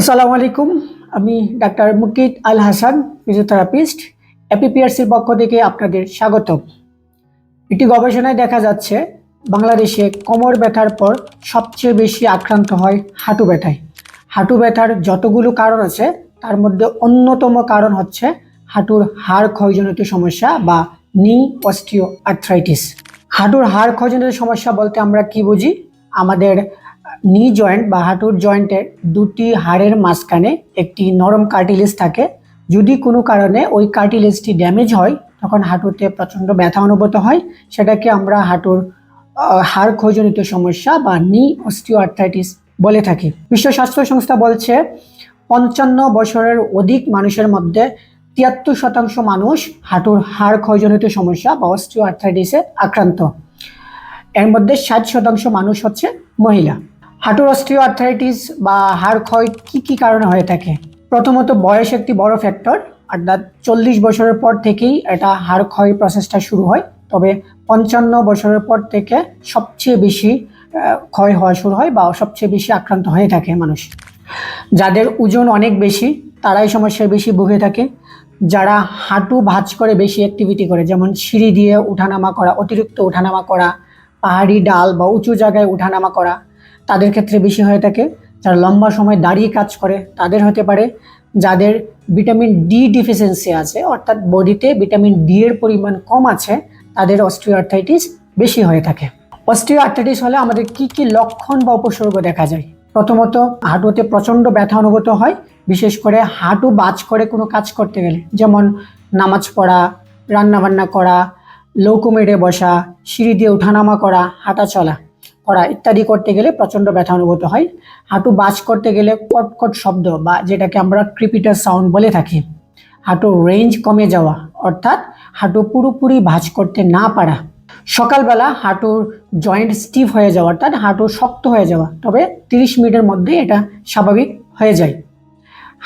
আসসালামু আলাইকুম আমি ডাক্তার মুকিত আল হাসান ফিজিওথেরাপিস্ট এপিপিআরসির পক্ষ থেকে আপনাদের স্বাগত এটি গবেষণায় দেখা যাচ্ছে, বাংলাদেশে কোমর ব্যথার পর সবচেয়ে বেশি আক্রান্ত হয় হাঁটু ব্যথায়। হাঁটু ব্যথার যতগুলো কারণ আছে, তার মধ্যে অন্যতম কারণ হচ্ছে হাঁটুর হাড় ক্ষয়জনিত সমস্যা বা নি অস্টিও আর্থ্রাইটিস হাঁটুর হাড় ক্ষয়জনিত সমস্যা বলতে আমরা কি বুঝি? আমাদের নি জয়েন্ট বা হাঁটুর জয়েন্টের দুটি হাড়ের মাঝখানে একটি নরম কার্টিলেজ থাকে। যদি কোনো কারণে ওই কার্টিলেজটি ড্যামেজ হয়, তখন হাঁটুতে প্রচণ্ড ব্যথা অনুভূত হয়। সেটাকে আমরা হাঁটুর হাড় ক্ষয়জনিত সমস্যা বা নি অস্টিওআর্থাইটিস বলে থাকি। বিশ্ব স্বাস্থ্য সংস্থা বলছে, পঞ্চান্ন বছরের অধিক মানুষের মধ্যে তিয়াত্তর শতাংশ মানুষ হাঁটুর হাড় ক্ষয়জনিত সমস্যা বা অস্টিওআর্থাইটিসে আক্রান্ত। এর মধ্যে ষাট শতাংশ মানুষ হচ্ছে মহিলা। হাঁটুর অস্ট্রিও আর্থারাইটিস বা হাড় ক্ষয় কি কি কারণে হয়ে থাকে? প্রথমত, বয়স একটি বড় ফ্যাক্টর অর্থাৎ চল্লিশ বছরের পর থেকেই এটা হাড় ক্ষয় প্রসেসটা শুরু হয়। তবে পঞ্চান্ন বছরের পর থেকে সবচেয়ে বেশি ক্ষয় হওয়া শুরু হয় বা সবচেয়ে বেশি আক্রান্ত হয়ে থাকে মানুষ। যাদের ওজন অনেক বেশি, তারাই সমস্যায় বেশি ভুগে থাকে। যারা হাঁটু ভাঁজ করে বেশি অ্যাক্টিভিটি করে, যেমন সিঁড়ি দিয়ে উঠানামা করা, অতিরিক্ত উঠানামা করা, পাহাড়ি ডাল বা উঁচু জায়গায় উঠানামা করা তাদের ক্ষেত্রে বেশি হয়ে থাকে, যারা লম্বা সময় দাঁড়িয়ে কাজ করে, তাদের হতে পারে যাদের ভিটামিন ডি ডিফিসিয়েন্সি আছে, অর্থাৎ বডিতে ভিটামিন ডি এর পরিমাণ কম আছে, তাদের অস্ট্রিওআর্থাইটিস বেশি হয়ে থাকে। অস্ট্রিওআর্থাইটিস হলে আমাদের কি কি লক্ষণ বা উপসর্গ দেখা যায়? প্রথমত, হাঁটুতে প্রচণ্ড ব্যথা অনুভূত হয়, বিশেষ করে হাঁটু বাজ করে কোনো কাজ করতে গেলে, যেমন নামাজ পড়া, রান্নাবান্না করা লৌকোমেডে বসা, সিঁড়ি দিয়ে ওঠানামা করা, হাঁটা চলা। করা ইত্যাদি করতে গেলে প্রচণ্ড ব্যথা অনুভূত হয়। হাঁটু বাজ করতে গেলে কটকট শব্দ বা যেটাকে আমরা ক্রিপিটার সাউন্ড বলে থাকি। হাঁটুর রেঞ্জ কমে যাওয়া, অর্থাৎ হাঁটু পুরোপুরি ভাঁজ করতে না পারা। সকালবেলা হাঁটুর জয়েন্ট স্টিফ হয়ে যাওয়া, অর্থাৎ হাঁটু শক্ত হয়ে যাওয়া, তবে তিরিশ মিনিটের মধ্যে এটা স্বাভাবিক হয়ে যায়।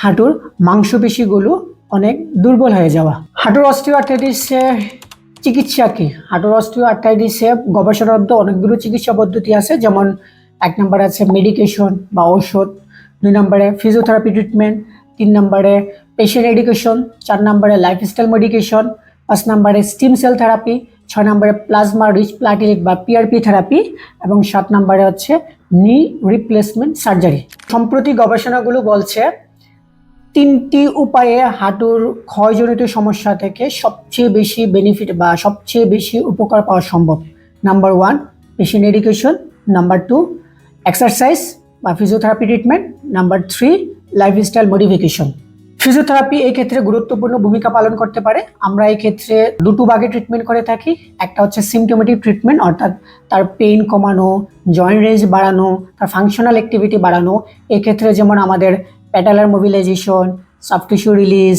হাঁটুর মাংসপেশিগুলো অনেক দুর্বল হয়ে যাওয়া। হাঁটুর অস্টিওআর্থাইটিসের চিকিৎসা কি হাঁটুর অস্টিওআর্থাইটিসে গবেষণারত অনেকগুলো চিকিৎসা পদ্ধতি আছে, যেমন এক নম্বরে আছে মেডিকেশন বা ঔষধ, দুই নম্বরে ফিজিওথেরাপি ট্রিটমেন্ট তিন নম্বরে পেশেন্ট এডুকেশন চার নম্বরে লাইফস্টাইল মেডিকেশন পাঁচ নম্বরে স্টিম সেল থেরাপি ছয় নম্বরে প্লাজমা রিচ প্লাটিলিক বা পিআরপি থেরাপি এবং সাত নম্বরে হচ্ছে নি রিপ্লেসমেন্ট সার্জারি সম্প্রতি গবেষণাগুলো বলছে তিনটি উপায়ে হাঁটুর ক্ষয়জনিত সমস্যা থেকে সবচেয়ে বেশি বেনিফিট বা সবচেয়ে বেশি উপকার পাওয়া সম্ভব। Number one patient education number two exercise বা physiotherapy treatment number three lifestyle modification physiotherapy এই ক্ষেত্রে গুরুত্বপূর্ণ ভূমিকা পালন করতে পারে। আমরা এই ক্ষেত্রে দুটো ভাগে ট্রিটমেন্ট করে থাকি। একটা হচ্ছে সিমটোমেটিক ট্রিটমেন্ট অর্থাৎ তার পেইন কমানো জয়েন্ট রেঞ্জ বাড়ানো, তার ফাংশনাল অ্যাক্টিভিটি বাড়ানো। এক্ষেত্রে যেমন আমাদের patellar mobilization soft tissue release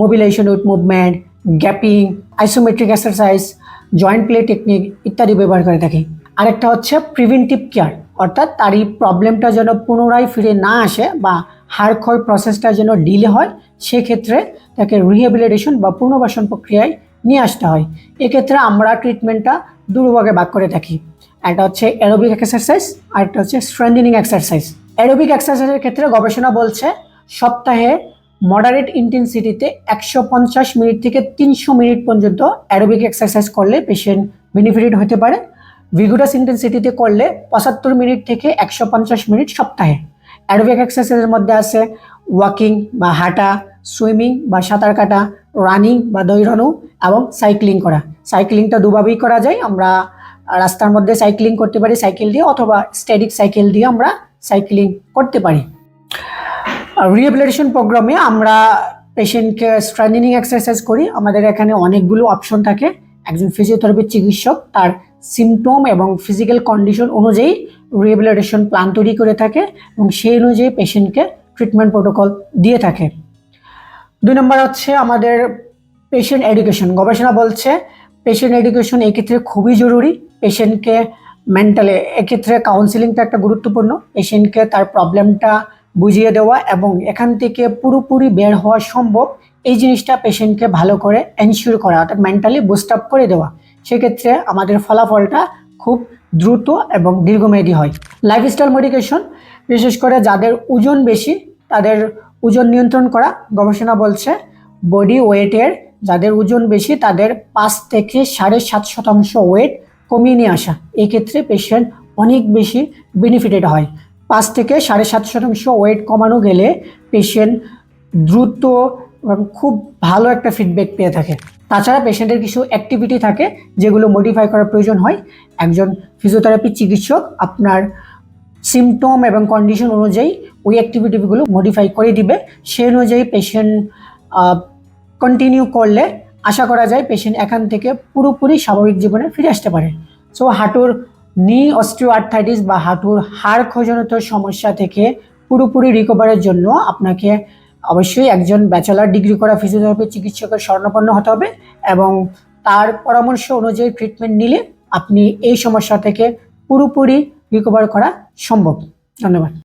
mobilization with movement gapping isometric exercise joint play technique ইত্যাদি ব্যবহার করে থাকি। আরেকটা হচ্ছে প্রিভেন্টিভ কেয়ার অর্থাৎ তার এই প্রবলেমটা যেন পুনরায় ফিরে না আসে বা হাড় ক্ষয় প্রসেসটা যেন ডিলে হয়, সেক্ষেত্রে তাকে রিহেবিলিটেশন বা পুনর্বাসন প্রক্রিয়ায় নিয়ে আসতে হয়। এক্ষেত্রে আমরা ট্রিটমেন্টটা দুর্ভাগে ভাগ করে থাকি। একটা হচ্ছে অ্যারোবিক এক্সারসাইজ আর একটা হচ্ছে স্ট্রেন্থেনিং এক্সারসাইজ অ্যারোবিক এক্সারসাইজের ক্ষেত্রে গবেষণা বলছে, সপ্তাহে মডারেট ইন্টেন্সিটিতে একশো পঞ্চাশ মিনিট থেকে তিনশো মিনিট পর্যন্ত অ্যারোবিক এক্সারসাইজ করলে পেশেন্ট বেনিফিটেড হতে পারে। ভিগুরাস ইন্টেন্সিটিতে করলে পঁচাত্তর মিনিট থেকে একশো পঞ্চাশ মিনিট সপ্তাহে। অ্যারোবিক এক্সারসাইজের মধ্যে আছে ওয়াকিং বা হাঁটা সুইমিং বা সাঁতার কাটা রানিং বা দৌড়ানো এবং সাইক্লিং করা। সাইক্লিংটা দুভাবেই করা যায়। আমরা রাস্তার মধ্যে সাইক্লিং করতে পারি সাইকেল দিয়ে অথবা স্ট্যাটিক সাইকেল দিয়ে আমরা সাইক্লিং করতে পারি। রিহেবিলিটেশন প্রোগ্রামে আমরা পেশেন্টকে স্ট্রেন্থেনিং এক্সারসাইজ করি। আমাদের এখানে অনেকগুলো অপশন থাকে। একজন ফিজিওথেরাপির চিকিৎসক তার সিমটম এবং ফিজিক্যাল কন্ডিশন অনুযায়ী রিহেবিলিটেশন প্ল্যান তৈরি করে থাকে এবং সেই অনুযায়ী পেশেন্টকে ট্রিটমেন্ট প্রোটোকল দিয়ে থাকে। দুই নম্বর হচ্ছে আমাদের পেশেন্ট এডুকেশন গবেষণা বলছে পেশেন্ট এডুকেশন এক্ষেত্রে খুবই জরুরি। পেশেন্টকে মেন্টালি এক্ষেত্রে কাউন্সিলিংটা একটা গুরুত্বপূর্ণ। পেশেন্টকে তার প্রবলেমটা বুঝিয়ে দেওয়া এবং এখান থেকে পুরোপুরি বের হওয়া সম্ভব। এই জিনিসটা পেশেন্টকে ভালো করে এনশিওর করা, অর্থাৎ মেন্টালি বুস্ট আপ করে দেওয়া। সেক্ষেত্রে আমাদের ফলাফলটা খুব দ্রুত এবং দীর্ঘমেয়াদী হয়। লাইফস্টাইল মডিকেশন বিশেষ করে যাদের ওজন বেশি, তাদের ওজন নিয়ন্ত্রণ করা। গবেষণা বলছে বডি ওয়েটের যাদের ওজন বেশি, তাদের পাঁচ থেকে সাড়ে সাত শতাংশ ওয়েট কমিয়ে নিয়ে আসা। এক্ষেত্রে পেশেন্ট অনেক বেশি বেনিফিটেড হয়। পাঁচ থেকে সাড়ে সাত শতাংশ ওয়েট কমানো গেলে পেশেন্ট দ্রুত এবং খুব ভালো একটা ফিডব্যাক পেয়ে থাকে। তাছাড়া পেশেন্টের কিছু অ্যাক্টিভিটি থাকে যেগুলো মডিফাই করার প্রয়োজন হয়। একজন ফিজিওথেরাপি চিকিৎসক আপনার সিমটম এবং কন্ডিশন অনুযায়ী ওই অ্যাক্টিভিটিগুলো মডিফাই করে দিবে। সেই অনুযায়ী পেশেন্ট কন্টিনিউ করলে আশা করা যায় পেশেন্ট এখান থেকে পুরোপুরি স্বাভাবিক জীবনে ফিরে আসতে পারে। সো হাঁটুর নি অস্ট্রিও আর্থাইটিস বা হাঁটুর হাড় খোঁজনত সমস্যা থেকে পুরোপুরি রিকভারের জন্য আপনাকে অবশ্যই একজন ব্যাচেলার ডিগ্রি করা ফিজিওথেরাপি চিকিৎসকের স্বর্ণপন্ন হতে হবে এবং তার পরামর্শ অনুযায়ী ট্রিটমেন্ট নিলে আপনি এই সমস্যা থেকে পুরোপুরি রিকভার করা সম্ভব। ধন্যবাদ।